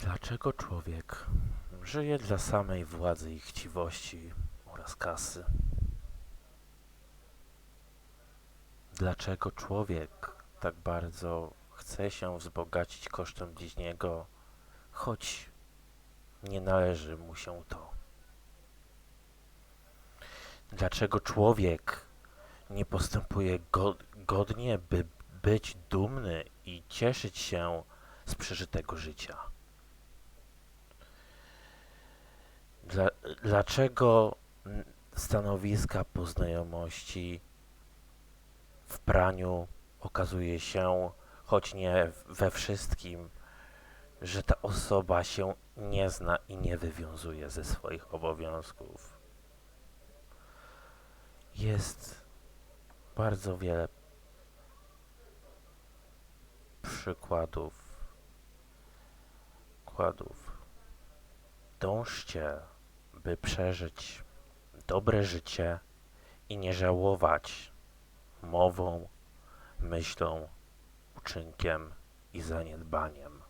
Dlaczego człowiek żyje dla samej władzy i chciwości oraz kasy? Dlaczego człowiek tak bardzo chce się wzbogacić kosztem bliźniego, choć nie należy mu się to? Dlaczego człowiek nie postępuje go- godnie, by być dumny i cieszyć się z przeżytego życia? Dla, dlaczego stanowiska po znajomości w praniu okazuje się, choć nie we wszystkim, że ta osoba się nie zna i nie wywiązuje ze swoich obowiązków? Jest bardzo wiele przykładów. Przykładów. Dążcie, by przeżyć dobre życie i nie żałować mową, myślą, uczynkiem i zaniedbaniem.